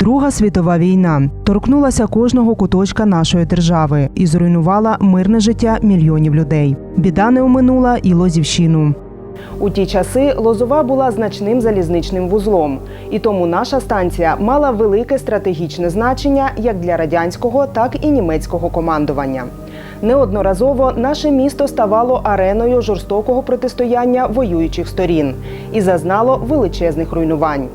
Друга світова війна торкнулася кожного куточка нашої держави і зруйнувала мирне життя мільйонів людей. Біда не оминула і Лозівщину. У ті часи Лозова була значним залізничним вузлом, і тому наша станція мала велике стратегічне значення як для радянського, так і німецького командування. Неодноразово наше місто ставало ареною жорстокого протистояння воюючих сторін і зазнало величезних руйнувань.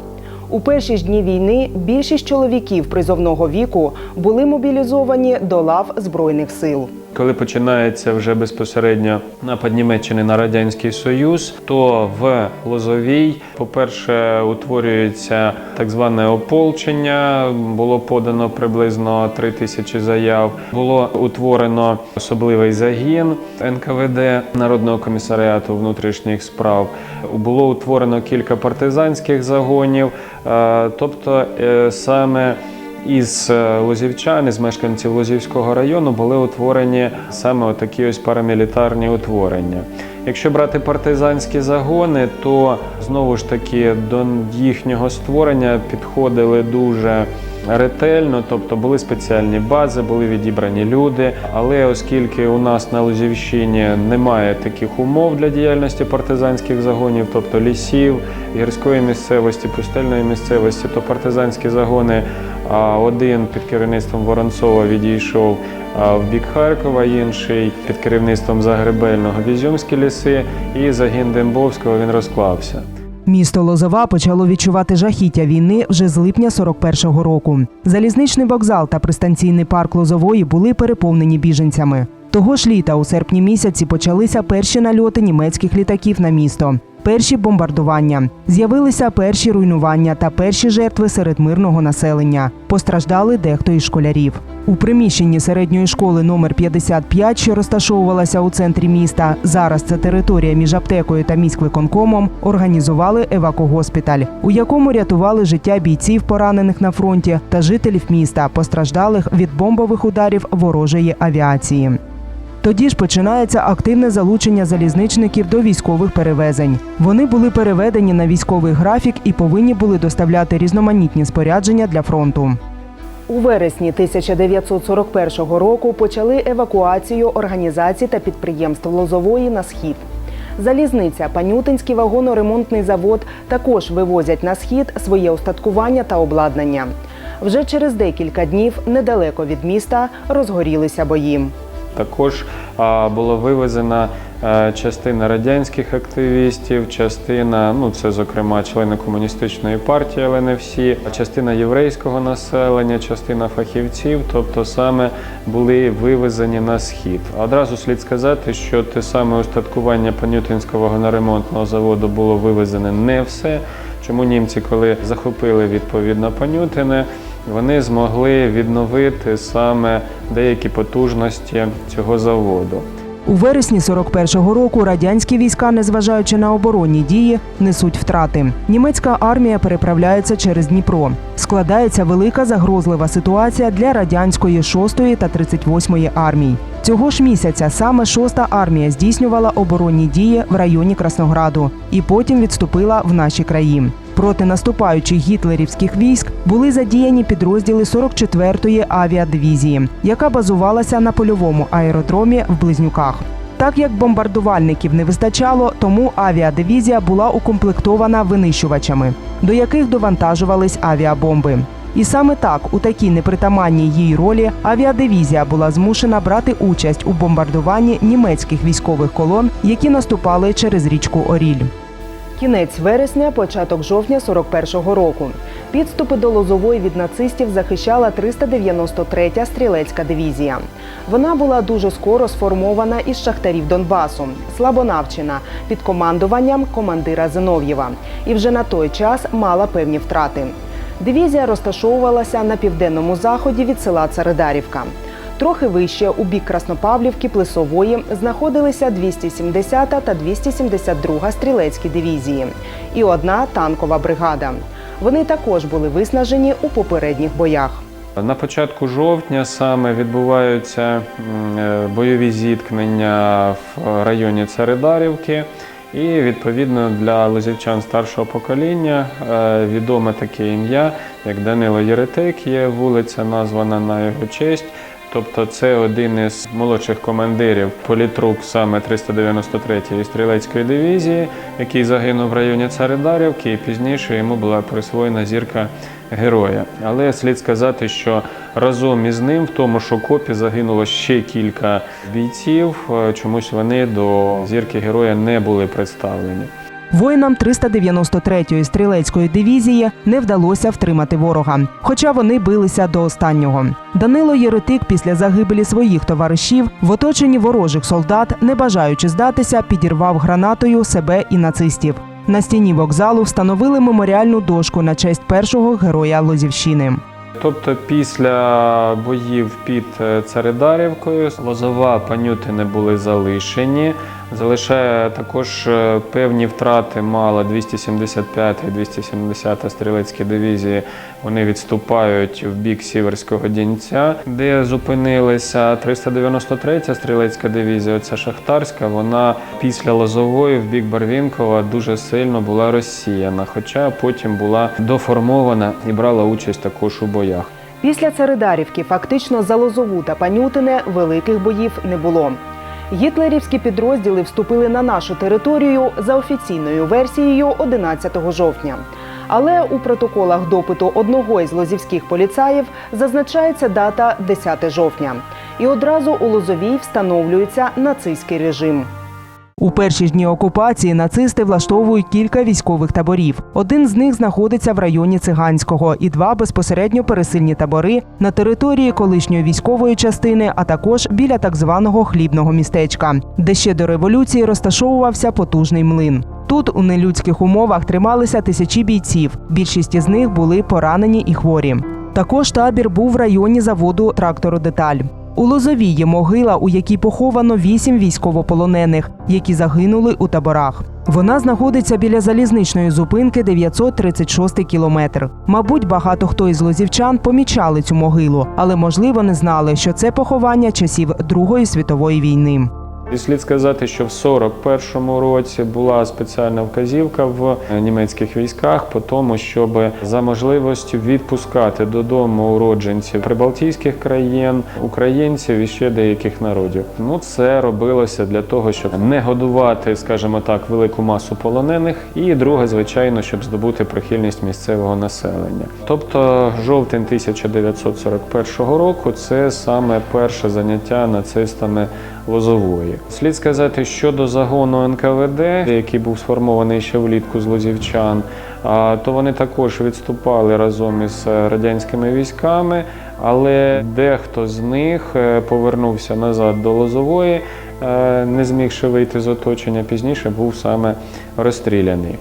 У перші ж дні війни більшість чоловіків призовного віку були мобілізовані до лав збройних сил. Коли починається вже безпосередньо напад Німеччини на радянський союз, то в Лозовій, по-перше, утворюється так зване ополчення. Було подано приблизно три тисячі заяв. Було утворено особливий загін НКВД Народного комісаріату внутрішніх справ. Було утворено кілька партизанських загонів, тобто е, саме із е, лозівчан, із мешканців Лозівського району були утворені саме такі ось парамілітарні утворення. Якщо брати партизанські загони, то знову ж таки до їхнього створення підходили дуже ретельно, тобто були спеціальні бази, були відібрані люди. Але оскільки у нас на Лозівщині немає таких умов для діяльності партизанських загонів, тобто лісів, гірської місцевості, пустельної місцевості, то партизанські загони один під керівництвом Воронцова відійшов в бік Харкова, інший під керівництвом Загребельного в Ізюмські ліси, і загін Дембовського він розклався. Місто Лозова почало відчувати жахіття війни вже з липня 41-го року. Залізничний вокзал та пристанційний парк Лозової були переповнені біженцями. Того ж літа, у серпні місяці, почалися перші нальоти німецьких літаків на місто, перші бомбардування. З'явилися перші руйнування та перші жертви серед мирного населення. Постраждали дехто із школярів. У приміщенні середньої школи номер 55, що розташовувалася у центрі міста, зараз це територія між аптекою та міськвиконкомом, організували евакогоспіталь, у якому рятували життя бійців, поранених на фронті, та жителів міста, постраждалих від бомбових ударів ворожої авіації. Тоді ж починається активне залучення залізничників до військових перевезень. Вони були переведені на військовий графік і повинні були доставляти різноманітні спорядження для фронту. У вересні 1941 року почали евакуацію організацій та підприємств Лозової на схід. Залізниця, Панютинський вагоноремонтний завод також вивозять на схід своє устаткування та обладнання. Вже через декілька днів недалеко від міста розгорілися бої. Також була вивезена е, частина радянських активістів, частина, ну це зокрема члени комуністичної партії, але не всі, частина єврейського населення, частина фахівців, тобто саме були вивезені на схід. Одразу слід сказати, що те саме устаткування Панютинського вагоноремонтного заводу було вивезене не все. Чому німці, коли захопили відповідно Панютине, вони змогли відновити саме деякі потужності цього заводу. У вересні 41-го року радянські війська, незважаючи на оборонні дії, несуть втрати. Німецька армія переправляється через Дніпро. Складається велика загрозлива ситуація для радянської 6-ї та 38-ї армій. Цього ж місяця саме 6-та армія здійснювала оборонні дії в районі Краснограду і потім відступила в наші краї. Проти наступаючих гітлерівських військ були задіяні підрозділи 44-ї авіадивізії, яка базувалася на польовому аеродромі в Близнюках. Так як бомбардувальників не вистачало, тому авіадивізія була укомплектована винищувачами, до яких довантажувались авіабомби. І саме так, у такій непритаманній їй ролі, авіадивізія була змушена брати участь у бомбардуванні німецьких військових колон, які наступали через річку Оріль. Кінець вересня, початок жовтня 41-го року. Підступи до Лозової від нацистів захищала 393-я стрілецька дивізія. Вона була дуже скоро сформована із шахтарів Донбасу, слабонавчена під командуванням командира Зинов'єва, і вже на той час мала певні втрати. Дивізія розташовувалася на південному заході від села Царидарівка. Трохи вище у бік Краснопавлівки Плесової знаходилися 270 та 272 стрілецькі дивізії і одна танкова бригада. Вони також були виснажені у попередніх боях. На початку жовтня саме відбуваються е, бойові зіткнення в районі Царидарівки. І відповідно для лозівчан старшого покоління е, відоме таке ім'я, як Данило Єретик, є вулиця, названа на його честь. Тобто це один із молодших командирів політрук саме 393-ї стрілецької дивізії, який загинув в районі Царидарівки, і пізніше йому була присвоєна зірка героя. Але слід сказати, що разом із ним в тому ж окопі загинуло ще кілька бійців. Е, Чомусь вони до зірки героя не були представлені. Воїнам 393-ї стрілецької дивізії не вдалося втримати ворога, хоча вони билися до останнього. Данило Єретик після загибелі своїх товаришів в оточенні ворожих солдат, не бажаючи здатися, підірвав гранатою себе і нацистів. На стіні вокзалу встановили меморіальну дошку на честь першого героя Лозівщини. Тобто після боїв під е, Царидарівкою Лозова Панютини були залишені. Залишає також е, певні втрати мала 275 і 270 стрілецькі дивізії. Вони відступають в бік Сіверського Дінця, де зупинилися 393 стрілецька дивізія, оця Шахтарська. Вона після Лозової в бік Барвінкова дуже сильно була розсіяна, хоча потім була доформована і брала участь також у боях. Після Царидарівки фактично за Лозову та Панютине великих боїв не було. Гітлерівські підрозділи вступили на нашу територію за офіційною версією 11 жовтня. Але у протоколах допиту одного із лозівських поліцаїв зазначається дата 10 жовтня. І одразу у Лозовій встановлюється нацистський режим. У перші дні окупації нацисти влаштовують кілька військових таборів. Один з них знаходиться в районі Циганського, і два безпосередньо пересильні табори на території колишньої військової частини, а також біля так званого хлібного містечка, де ще до революції розташовувався потужний млин. Тут у нелюдських умовах трималися тисячі бійців. Більшість із них були поранені і хворі. Також табір був в районі заводу трактородеталь. У Лозовій є могила, у якій поховано вісім військовополонених, які загинули у таборах. Вона знаходиться біля залізничної зупинки 936 кілометр. Мабуть, багато хто із лозівчан помічали цю могилу, але можливо не знали, що це поховання часів Другої світової війни. І слід сказати, що в 41-му році була спеціальна вказівка в німецьких військах по тому, щоб за можливістю відпускати додому уродженців прибалтійських країн, українців і ще деяких народів. Ну це робилося для того, щоб не годувати, скажімо так, велику масу полонених, і друге, звичайно, щоб здобути прихильність місцевого населення. Тобто, жовтень 1941 року це саме перше заняття нацистами Лозової. Слід сказати, щодо загону НКВД, який був сформований ще влітку з лозівчан, то вони також відступали разом із е, радянськими військами, але дехто з них е, повернувся назад до Лозової, е, не змігши вийти з оточення, пізніше був саме розстріляний.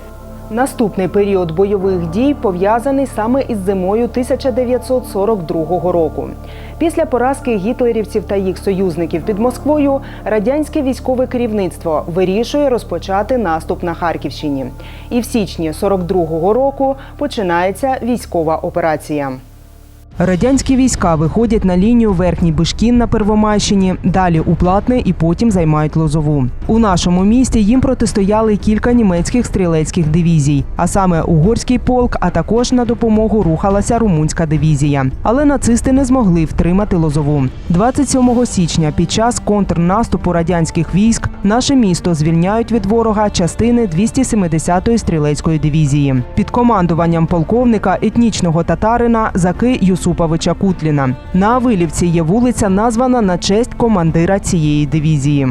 Наступний період бойових дій пов'язаний саме із зимою 1942 року. Після поразки гітлерівців та їх союзників під Москвою радянське військове керівництво вирішує розпочати наступ на Харківщині. І в січні 42-го року починається військова операція. Радянські війська виходять на лінію Верхній Бишкін на Первомайщині, далі у Платне і потім займають Лозову. У нашому місті їм протистояли кілька німецьких стрілецьких дивізій, а саме угорський полк, а також на допомогу рухалася румунська дивізія. Але нацисти не змогли втримати Лозову. 27 січня під час контрнаступу радянських військ наше місто звільняють від ворога частини 270-ї стрілецької дивізії під командуванням полковника етнічного татарина Заки Юсуповича Кутліна. На Авилівці є вулиця, названа на честь командира цієї дивізії.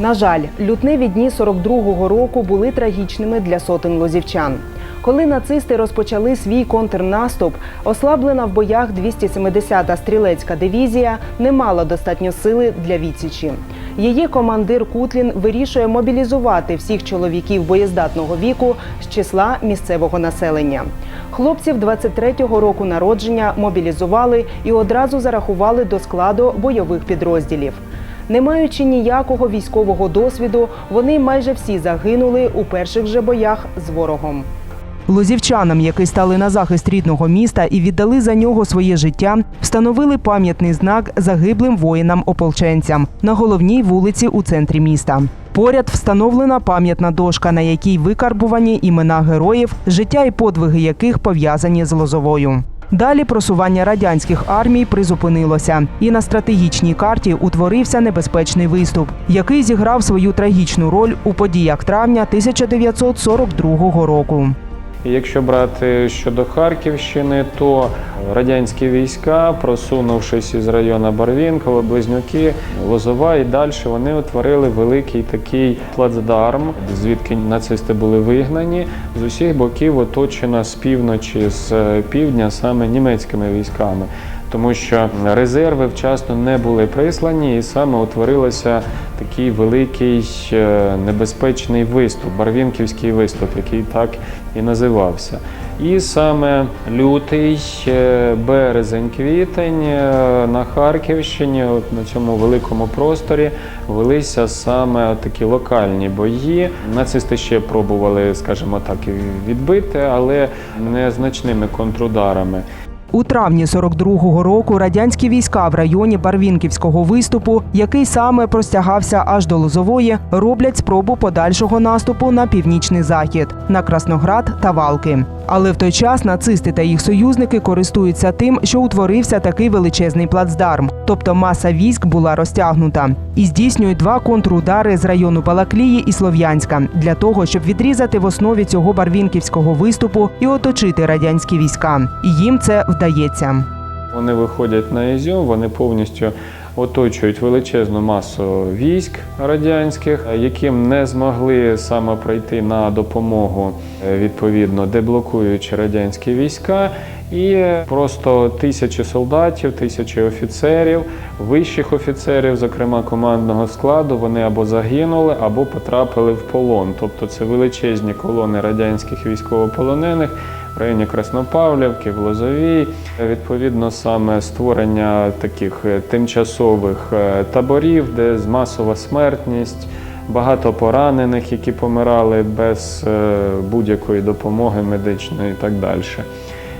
На жаль, лютневі дні 42-го року були трагічними для сотень лозівчан. Коли нацисти розпочали свій контрнаступ, ослаблена в боях 270-та стрілецька дивізія не мала достатньо сили для відсічі. Її командир Кутлін вирішує мобілізувати всіх чоловіків боєздатного віку з числа місцевого населення. Хлопців 23-го року народження мобілізували і одразу зарахували до складу бойових підрозділів. Не маючи ніякого військового досвіду, вони майже всі загинули у перших же боях з ворогом. Лозівчанам, які стали на захист рідного міста і віддали за нього своє життя, встановили пам'ятний знак загиблим воїнам-ополченцям на головній вулиці у центрі міста. Поряд встановлена пам'ятна дошка, на якій викарбувані імена героїв, життя і подвиги яких пов'язані з Лозовою. Далі просування радянських армій призупинилося, і на стратегічній карті утворився небезпечний виступ, який зіграв свою трагічну роль у подіях травня 1942 року. Якщо брати щодо Харківщини, то радянські війська, просунувшись із району Барвінково, Близнюки, Лозова і далі, вони утворили великий такий плацдарм, звідки нацисти були вигнані. З усіх боків оточена з півночі, з півдня саме німецькими військами. Тому що резерви вчасно не були прислані, і саме утворилося такий великий е, небезпечний виступ, Барвінківський виступ, який так і називався. І саме лютий, е, березень, квітень е, на Харківщині, на цьому великому просторі, велися саме такі локальні бої. Нацисти ще пробували, скажімо так, відбити, але незначними контрударами. У травні 42-го року радянські війська в районі Барвінківського виступу, який саме простягався аж до Лозової, роблять спробу подальшого наступу на північний захід, на Красноград та Валки. Але в той час нацисти та їх союзники користуються тим, що утворився такий величезний плацдарм, тобто маса військ була розтягнута, і здійснюють два контрудари з району Балаклії і Слов'янська для того, щоб відрізати в основі цього барвінківського виступу і оточити радянські війська. І їм це вдається. Вони виходять на Ізюм, вони повністю оточують величезну масу військ радянських, яким не змогли саме прийти на допомогу, е, відповідно, деблокуючи радянські війська. І просто тисячі солдатів, тисячі офіцерів, вищих офіцерів, зокрема командного складу, вони або загинули, або потрапили в полон. Тобто це величезні колони радянських військовополонених в районі Краснопавлівки, в Лозовій. Відповідно, саме створення таких е, тимчасових е, таборів, де масова смертність, багато поранених, які помирали без е, будь-якої допомоги медичної і так далі.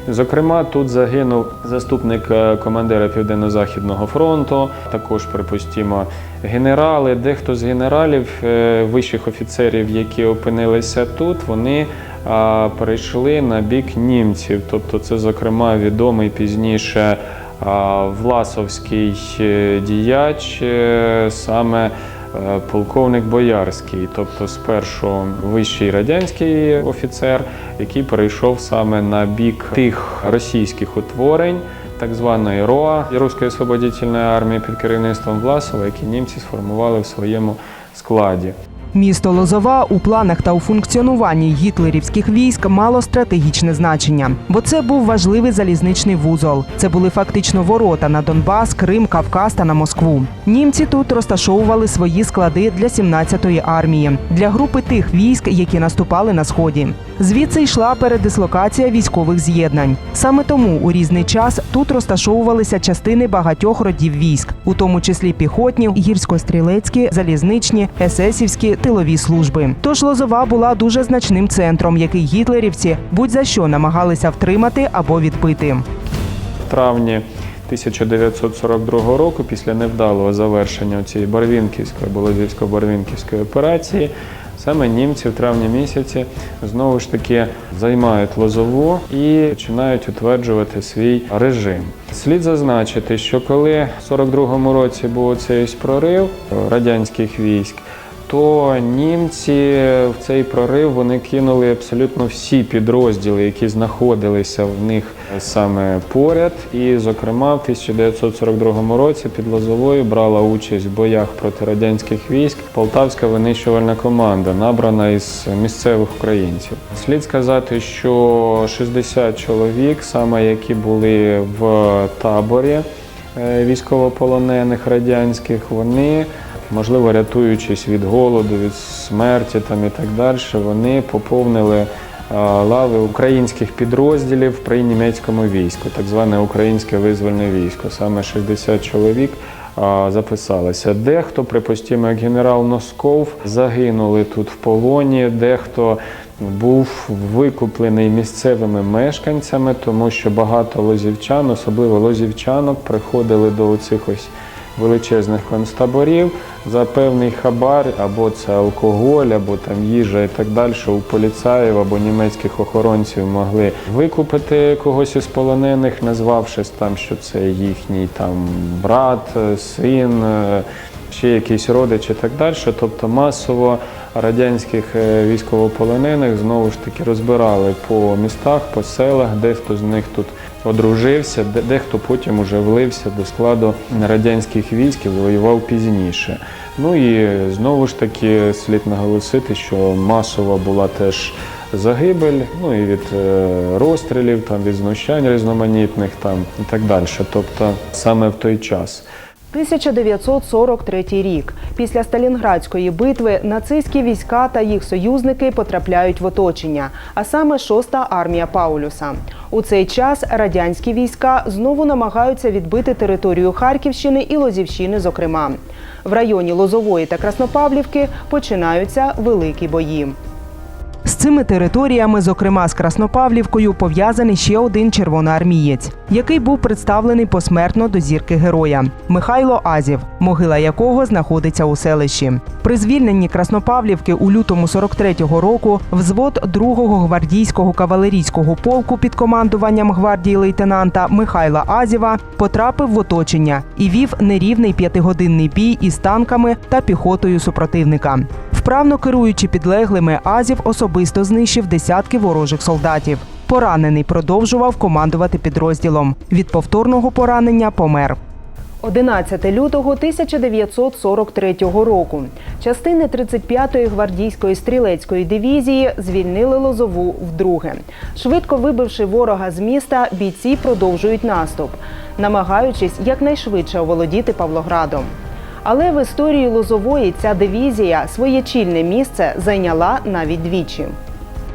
Зокрема, тут загинув заступник командира Південно-Західного фронту, також, припустімо, генерали. Дехто з генералів, вищих офіцерів, які опинилися тут, вони перейшли на бік німців. Тобто, це, зокрема, відомий пізніше власовський е, діяч, е, саме е, полковник Боярський, тобто спершу вищий радянський офіцер, який перейшов саме на бік тих російських утворень. Так званої РОА Руської освободительної армії під керівництвом Власова, які німці сформували в своєму складі. Місто Лозова у планах та у функціонуванні гітлерівських військ мало стратегічне значення, бо це був важливий залізничний вузол. Це були фактично ворота на Донбас, Крим, Кавказ та на Москву. Німці тут розташовували свої склади для 17-ї армії, для групи тих військ, які наступали на сході. Звідси йшла передислокація військових з'єднань. Саме тому у різний час тут розташовувалися частини багатьох родів військ, у тому числі піхотні, гірсько-стрілецькі, залізничні, есесівські, тилові служби. Тож Лозова була дуже значним центром, який гітлерівці будь-за що намагалися втримати або відбити. В травні 1942 року, після невдалого завершення цієї Барвінківської Болозівсько-Барвінківської операції, саме німці в травні місяці знову ж таки займають Лозову і починають утверджувати свій режим. Слід зазначити, що коли в 42-му році був цей прорив радянських військ, то німці в цей прорив вони кинули абсолютно всі підрозділи, які знаходилися в них саме поряд. І, зокрема, в 1942 році під Лозовою брала участь в боях проти радянських військ Полтавська винищувальна команда, набрана із місцевих українців. Слід сказати, що 60 чоловік, саме які були в таборі е, військовополонених радянських, вони можливо, рятуючись від голоду, від смерті там і так далі, вони поповнили е, лави українських підрозділів при німецькому війську, так зване українське визвольне військо. Саме 60 чоловік е, записалися. Дехто, припустимо, як генерал Носков, загинули тут в полоні, дехто був викуплений місцевими мешканцями, тому що багато лозівчан, особливо лозівчанок, приходили до цих ось величезних концтаборів за певний хабар, або це алкоголь, або там їжа і так далі. У поліцаїв або німецьких охоронців могли викупити когось із полонених, назвавшись там, що це їхній там брат, син. е, ще якісь родичі і так далі. Тобто масово радянських е, військовополонених знову ж таки розбирали по містах, по селах, дехто з них тут одружився, дехто потім уже влився до складу радянських військ і воював пізніше. Ну і знову ж таки слід наголосити, що масова була теж загибель, ну і від е, розстрілів, там від знущань різноманітних там і так далі. Тобто саме в той час. 1943 рік. Після Сталінградської битви нацистські війська та їх союзники потрапляють в оточення, а саме 6-та армія Паулюса. У цей час радянські війська знову намагаються відбити територію Харківщини і Лозівщини, зокрема. В районі Лозової та Краснопавлівки починаються великі бої. З цими територіями, зокрема з Краснопавлівкою, пов'язаний ще один червоноармієць, який був представлений посмертно до зірки героя Михайло Азів, могила якого знаходиться у селищі. При звільненні Краснопавлівки у лютому 43-го року взвод 2-го гвардійського кавалерійського полку під командуванням гвардії лейтенанта Михайла Азєва потрапив в оточення і вів нерівний п'ятигодинний бій із танками та піхотою супротивника. Вправно керуючи підлеглими, Азів особисто знищив десятки ворожих солдатів. Поранений продовжував командувати підрозділом. Від повторного поранення помер. 11 лютого 1943 року. Частини 35-ї гвардійської стрілецької дивізії звільнили Лозову вдруге. Швидко вибивши ворога з міста, бійці продовжують наступ, намагаючись якнайшвидше оволодіти Павлоградом. Але в історії Лозової ця дивізія своє чільне місце зайняла навіть двічі.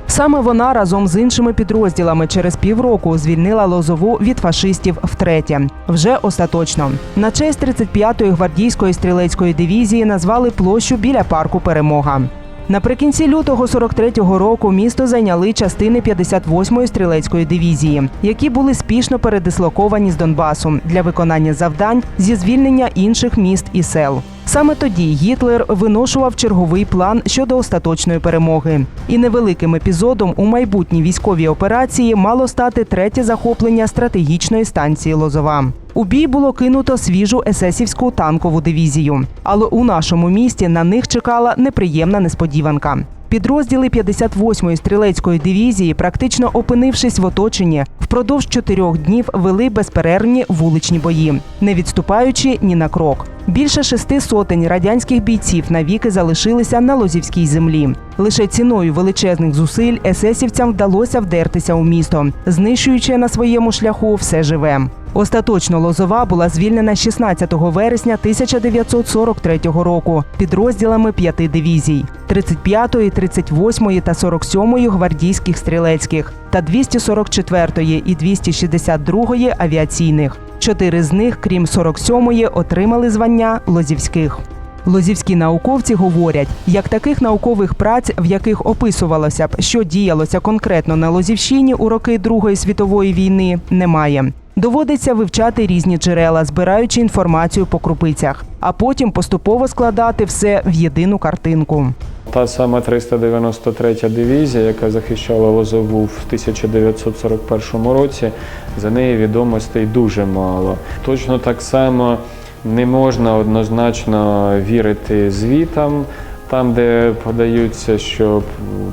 Саме вона разом з іншими підрозділами через півроку звільнила Лозову від фашистів втретє. Вже остаточно. На честь 35-ї гвардійської стрілецької дивізії назвали площу біля парку Перемога. Наприкінці лютого 43-го року місто зайняли частини 58-ї стрілецької дивізії, які були спішно передислоковані з Донбасу для виконання завдань зі звільнення інших міст і сел. Саме тоді Гітлер виношував черговий план щодо остаточної перемоги. І невеликим епізодом у майбутній військовій операції мало стати третє захоплення стратегічної станції Лозова. У бій було кинуто свіжу есесівську танкову дивізію. Але у нашому місті на них чекала неприємна несподіванка. Підрозділи 58-ї стрілецької дивізії, практично опинившись в оточенні, впродовж чотирьох днів вели безперервні вуличні бої, не відступаючи ні на крок. Більше шести сотень радянських бійців навіки залишилися на лозівській землі. Лише ціною величезних зусиль есесівцям вдалося вдертися у місто, знищуючи на своєму шляху все живе. Остаточно Лозова була звільнена 16 вересня 1943 року підрозділами п'яти дивізій: 35-ї, 38-ї та 47-ї гвардійських стрілецьких та 244-ї і 262-ї авіаційних. Чотири з них, крім 47-ї, отримали звання Лозівських. Лозівські науковці говорять, як таких наукових праць, в яких описувалося б, що діялося конкретно на Лозівщині у роки Другої світової війни, немає. Доводиться вивчати різні джерела, збираючи інформацію по крупицях, а потім поступово складати все в єдину картинку. Та сама 393 дивізія, яка захищала Лозову в 1941 році, за неї відомостей дуже мало. Точно так само не можна однозначно вірити звітам. Там, де подаються, що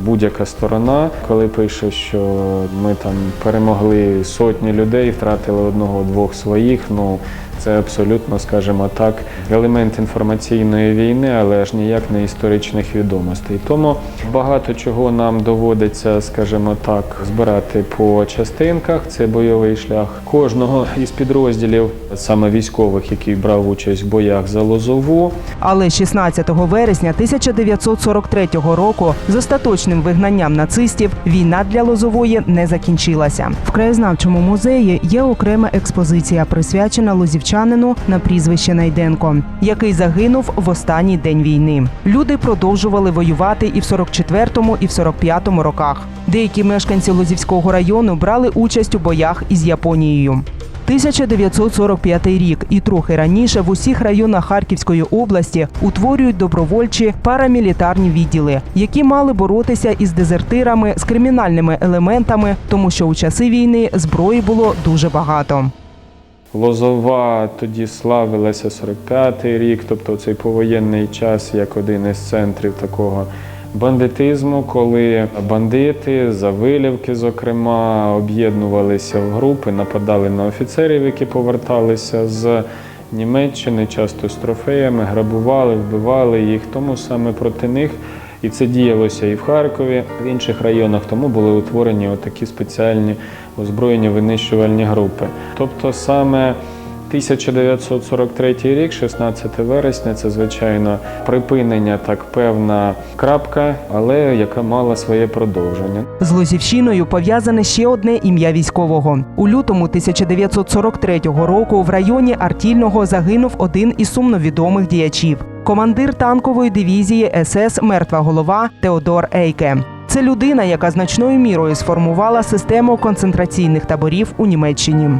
будь-яка сторона, коли пише, що ми там перемогли сотні людей, втратили одного-двох своїх, ну це абсолютно, скажімо так, елемент інформаційної війни, але ж ніяк не історичних відомостей. Тому багато чого нам доводиться, скажімо так, збирати по частинках. Це бойовий шлях кожного із підрозділів, саме військових, який брав участь в боях за Лозову. Але 16 вересня 1943 року з остаточним вигнанням нацистів війна для Лозової не закінчилася. В краєзнавчому музеї є окрема експозиція, присвячена лозівчанам лозівчанину на прізвище Найденко, який загинув в останній день війни. Люди продовжували воювати і в 44-му, і в 45-му роках. Деякі мешканці Лозівського району брали участь у боях із Японією. 1945 рік і трохи раніше в усіх районах Харківської області утворюють добровольчі парамілітарні відділи, які мали боротися із дезертирами з кримінальними елементами, тому що у часи війни зброї було дуже багато. Лозова тоді славилася 45-й рік, тобто цей повоєнний час як один із центрів такого бандитизму, коли бандити, завилівки, зокрема, об'єднувалися в групи, нападали на офіцерів, які поверталися з Німеччини, часто з трофеями, грабували, вбивали їх. Тому саме проти них. І це діялося і в Харкові, в інших районах. Тому були утворені такі спеціальні озброєні винищувальні групи. Тобто саме 1943 рік, 16 вересня, це звичайно припинення, так певна крапка, але яка мала своє продовження. З Лозівщиною пов'язане ще одне ім'я військового. У лютому 1943 року в районі Артільного загинув один із сумновідомих діячів. Командир танкової дивізії СС Мертва голова Теодор Ейке. Це людина, яка значною мірою сформувала систему концентраційних таборів у Німеччині.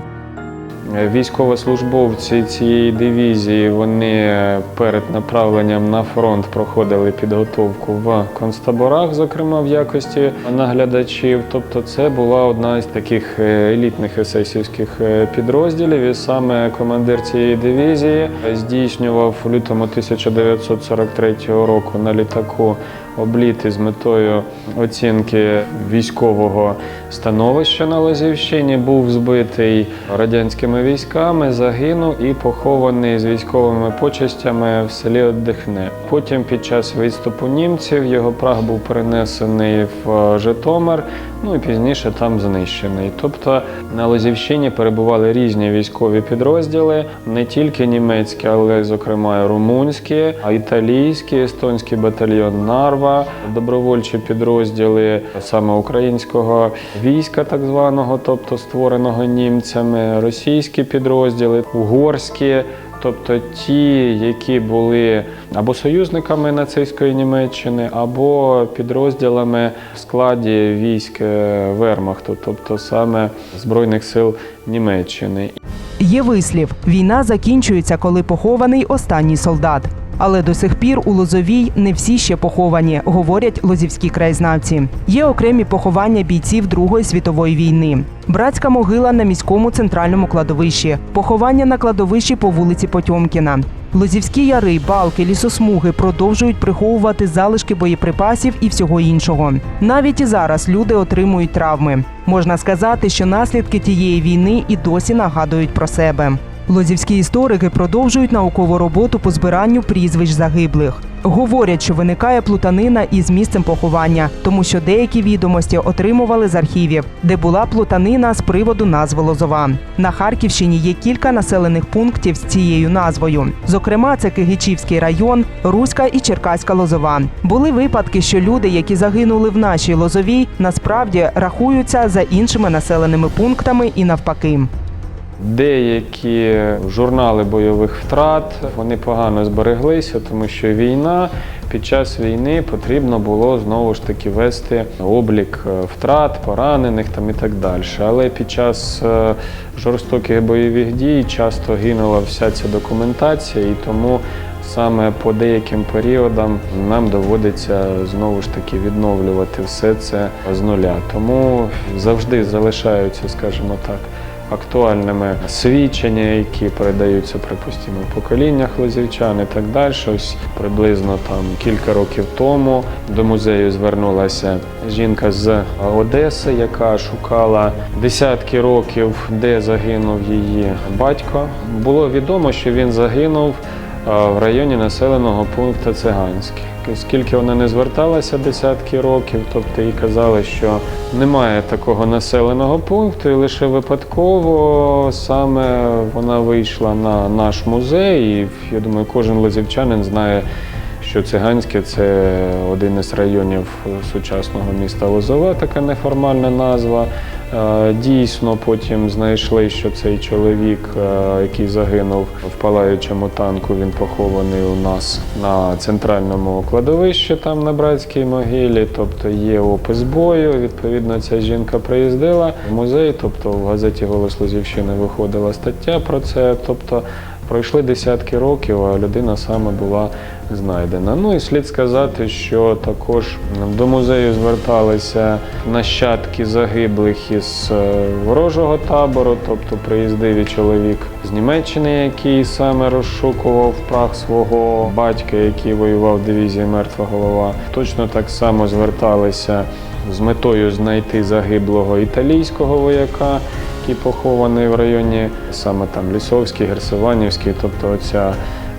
Військовослужбовці цієї дивізії вони перед направленням на фронт проходили підготовку в концтаборах, зокрема в якості наглядачів. Тобто, це була одна з таких е, елітних есесівських е, підрозділів. І саме командир цієї дивізії здійснював у лютому 1943 року на літаку обліти з метою оцінки військового становища на Лозівщині. Був збитий радянськими військами, загинув і похований з військовими почестями в селі Оддихне. Потім, під час відступу німців, його прах був перенесений в Житомир. Ну і пізніше там знищений. Тобто на Лозівщині перебували різні військові підрозділи, не тільки німецькі, але зокрема і румунські, а італійські, естонський батальйон Нарва, добровольчі підрозділи саме українського війська, так званого, тобто створеного німцями, російські підрозділи, угорські. Тобто ті, які були або союзниками нацистської Німеччини, або підрозділами в складі військ е, Вермахту, тобто саме Збройних сил Німеччини. Є вислів: війна закінчується, коли похований останній солдат. Але до сих пір у Лозовій не всі ще поховані, говорять лозівські краєзнавці. Є окремі поховання бійців Другої світової війни. Братська могила на міському центральному кладовищі, поховання на кладовищі по вулиці Потьомкіна. Лозівські яри, балки, лісосмуги продовжують приховувати залишки боєприпасів і всього іншого. Навіть і зараз люди отримують травми. Можна сказати, що наслідки тієї війни і досі нагадують про себе. Лозівські історики продовжують наукову роботу по збиранню прізвищ загиблих. Говорять, що виникає плутанина із місцем поховання, тому що деякі відомості отримували з архівів, де була плутанина з приводу назви Лозова. На Харківщині є кілька населених пунктів з цією назвою. Зокрема, це Кигичівський район, Руська і Черкаська Лозова. Були випадки, що люди, які загинули в нашій Лозовій, насправді рахуються за іншими населеними пунктами і навпаки. Деякі журнали бойових втрат вони погано збереглися, тому що війна під час війни потрібно було знову ж таки вести облік е, втрат, поранених там і так далі. Але під час е, жорстоких бойових дій часто гинула вся ця документація, і тому саме по деяким періодам нам доводиться знову ж таки відновлювати все це з нуля. Тому завжди залишаються, скажімо так актуальними свідчення, які передаються, припустимо, в поколіннях лозівчан і так далі. Ось приблизно там кілька років тому до музею звернулася жінка з Одеси, яка шукала десятки років, де загинув її батько. Було відомо, що він загинув в районі населеного пункту Циганське. Скільки вона не зверталася десятки років, тобто їй казали, що немає такого населеного пункту, і лише випадково саме вона вийшла на наш музей. І я думаю, кожен лазівчанин знає, що Циганське це один із районів сучасного міста Лозове, така неформальна назва. Е, Дійсно, потім знайшли, що цей чоловік, е, який загинув в палаючому танку, він похований у нас на центральному кладовищі, там на братській могилі. Тобто є опис бою. Відповідно, ця жінка приїздила в музей, тобто в газеті Голос Лозівщини виходила стаття про це. Тобто пройшли десятки років, а людина саме була знайдена. Ну і слід сказати, що також до музею зверталися нащадки загиблих із е, ворожого табору, тобто приїздив і чоловік з Німеччини, який саме розшукував прах свого батька, який воював в дивізії Мертва голова. Точно так само зверталися з метою знайти загиблого італійського вояка який похований в районі саме там Лісовський, Герсиванівський, тобто оця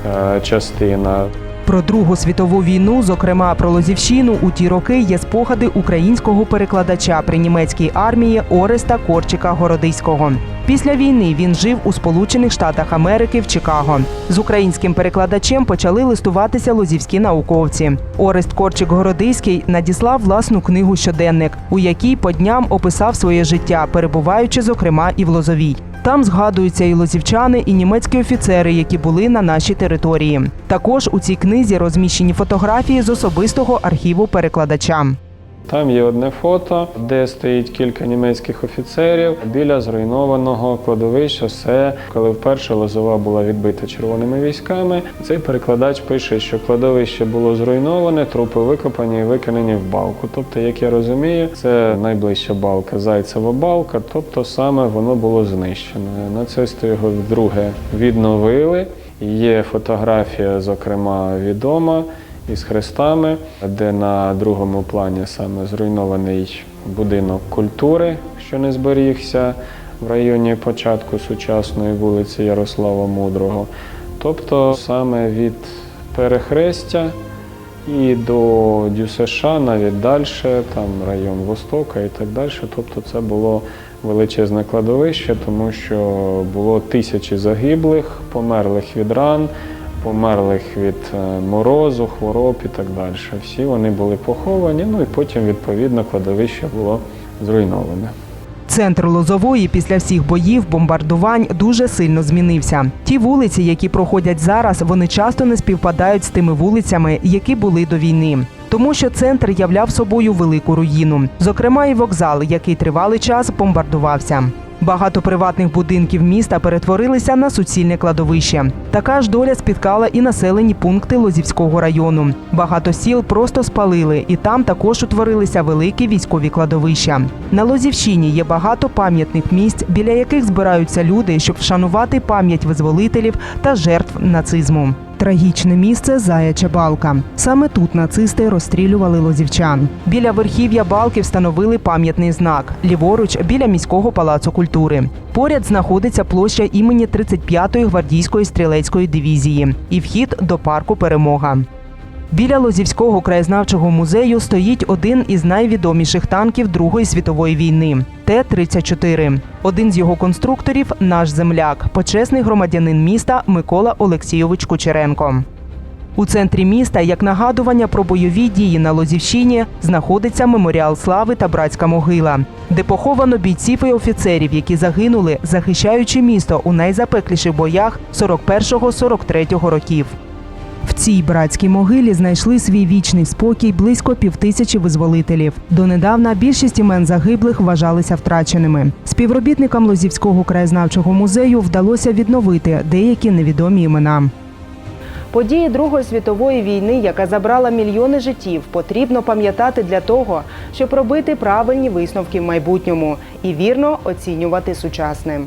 е, частина. Про Другу світову війну, зокрема про Лозівщину, у ті роки є спогади українського перекладача при німецькій армії Ореста Корчика Городиського. Після війни він жив у Сполучених Штатах Америки в Чикаго. З українським перекладачем почали листуватися лозівські науковці. Орест Корчик Городиський надіслав власну книгу Щоденник, у якій по дням описав своє життя, перебуваючи, зокрема, і в Лозовій. Там згадуються і лозівчани, і німецькі офіцери, які були на нашій території. Також у цій книзі розміщені фотографії з особистого архіву перекладача. Там є одне фото, де стоїть кілька німецьких офіцерів біля зруйнованого кладовища. Все, коли вперше Лозова була відбита червоними військами. Цей перекладач пише, що кладовище було зруйноване, трупи викопані і викинені в балку. Тобто, як я розумію, це найближча балка Зайцева балка, тобто саме воно було знищено. Нацисти його вдруге відновили. Є фотографія, зокрема, відома із хрестами, де на другому плані саме зруйнований будинок культури, що не зберігся в районі початку сучасної вулиці Ярослава Мудрого. Тобто саме від перехрестя і до Дюсеша, навіть далі, там район Востока і так далі. Тобто це було величезне кладовище, тому що було тисячі загиблих, померлих від ран, померлих від е, морозу, хвороб і так далі. Всі вони були поховані, ну і потім, відповідно, кладовище було зруйноване. Центр Лозової після всіх боїв, бомбардувань дуже сильно змінився. Ті вулиці, які проходять зараз, вони часто не співпадають з тими вулицями, які були до війни. Тому що центр являв собою велику руїну, зокрема і вокзал, який тривалий час бомбардувався. Багато приватних будинків міста перетворилися на суцільне кладовище. Така ж доля спіткала і населені пункти Лозівського району. Багато сіл просто спалили, і там також утворилися великі військові кладовища. На Лозівщині є багато пам'ятних місць, біля яких збираються люди, щоб вшанувати пам'ять визволителів та жертв нацизму. Трагічне місце Заяча балка. Саме тут нацисти розстрілювали лозівчан. Біля верхів'я балки встановили пам'ятний знак ліворуч біля міського палацу культури. Поряд знаходиться площа імені 35-ї гвардійської стрілецької дивізії і вхід до парку Перемога. Біля Лозівського краєзнавчого музею стоїть один із найвідоміших танків Другої світової війни Т-34. Один з його конструкторів наш земляк, почесний громадянин міста Микола Олексійович Кучеренко. У центрі міста, як нагадування про бойові дії на Лозівщині, знаходиться меморіал слави та братська могила, де поховано бійців і офіцерів, які загинули, захищаючи місто у найзапекліших боях 41-43 років. В цій братській могилі знайшли свій вічний спокій близько півтисячі визволителів. Донедавна більшість імен загиблих вважалися втраченими. Співробітникам Лозівського краєзнавчого музею вдалося відновити деякі невідомі імена. Події Другої світової війни, яка забрала мільйони життів, потрібно пам'ятати для того, щоб робити правильні висновки в майбутньому і вірно оцінювати сучасне.